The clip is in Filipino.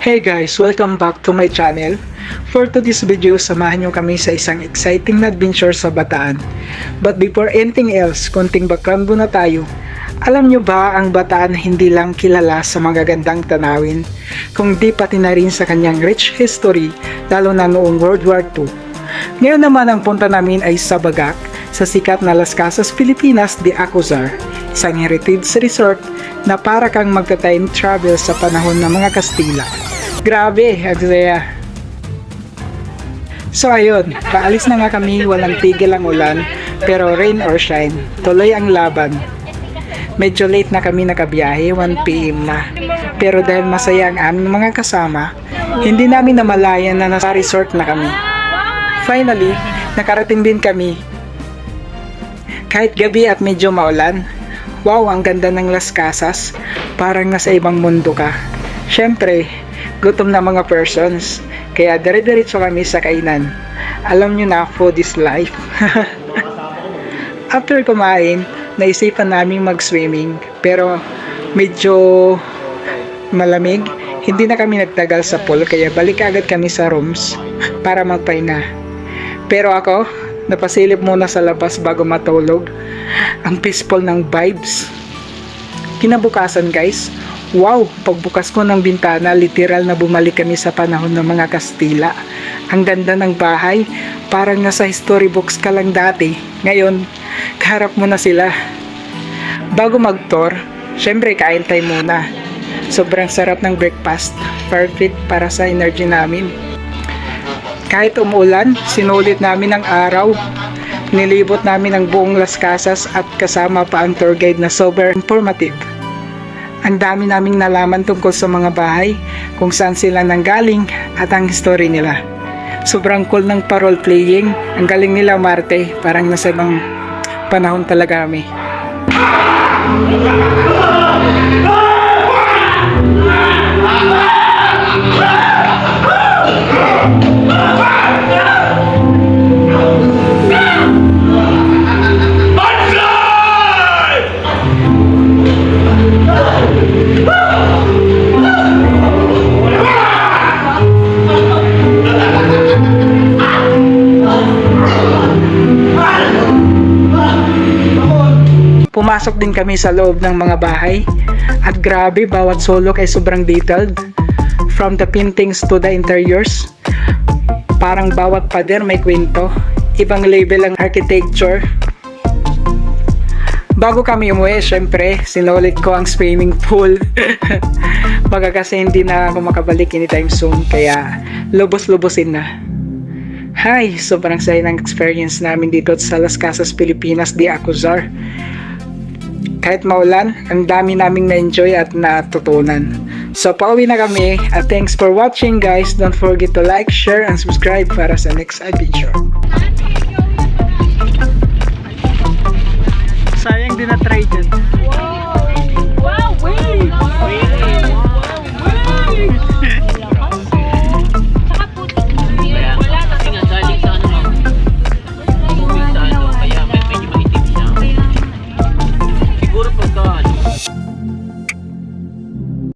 Hey guys, welcome back to my channel. For today's video, samahan nyo kami sa isang exciting na adventure sa Bataan. But before anything else, konting background muna tayo. Alam nyo ba ang Bataan hindi lang kilala sa magagandang tanawin, kundi pati na rin sa kanyang rich history, lalo na noong World War II. Ngayon naman ang punta namin ay sa Bagak, sa sikat na Las Casas, Pilipinas de Acuzar, isang heritage resort na para kang magta-time travel sa panahon ng mga Kastila. Grabe, ang saya. So ayun, paalis na nga kami, walang tigil ang ulan, pero rain or shine, tuloy ang laban. Medyo late na kami nakabiyahe, 1pm na. Pero dahil masaya ang aming mga kasama, hindi namin namalayan na nasa resort na kami. Finally, nakarating din kami. Kahit gabi at medyo maulan, wow, ang ganda ng Las Casas. Parang nasa ibang mundo ka. Siyempre, gutom na mga persons. Kaya dire-diretso kami sa kainan. Alam nyo na, food is life. After kumain, naisipan namin mag-swimming. Pero medyo malamig. Hindi na kami nagtagal sa pool kaya balik agad kami sa rooms para magpahinga. Pero ako, napasilip muna sa labas bago matulog. Ang peaceful ng vibes. Kinabukasan guys, wow, pagbukas ko ng bintana, literal na bumalik kami sa panahon ng mga Kastila. Ang ganda ng bahay, parang nasa storybooks ka lang dati. Ngayon, kaharap mo na sila. Bago mag-tour, syempre kain tayo muna. Sobrang sarap ng breakfast, perfect para sa energy namin. Kahit umuulan, sinulit namin ang araw. Nilibot namin ang buong Las Casas at kasama pa ang tour guide na sober informative. Ang dami naming nalaman tungkol sa mga bahay, kung saan sila nanggaling at ang history nila. Sobrang cool ng parole playing. Ang galing nila Marte, parang nasa ibang panahon talaga kami. Pumasok din kami sa loob ng mga bahay. At grabe bawat sulok ay sobrang detailed. From the paintings to the interiors parang bawat pader may kwento. Ibang level ang architecture. Bago kami umuwi syempre sinulit ko ang swimming pool. Baka kasi hindi na ako makabalik anytime soon kaya lubos-lubosin na. Hi! Sobrang saya ng experience namin dito sa Las Casas, Pilipinas, di Acuzar kahit maulan, ang dami naming na-enjoy at natutunan. So, pauwi na kami at thanks for watching guys. Don't forget to like, share, and subscribe para sa next adventure.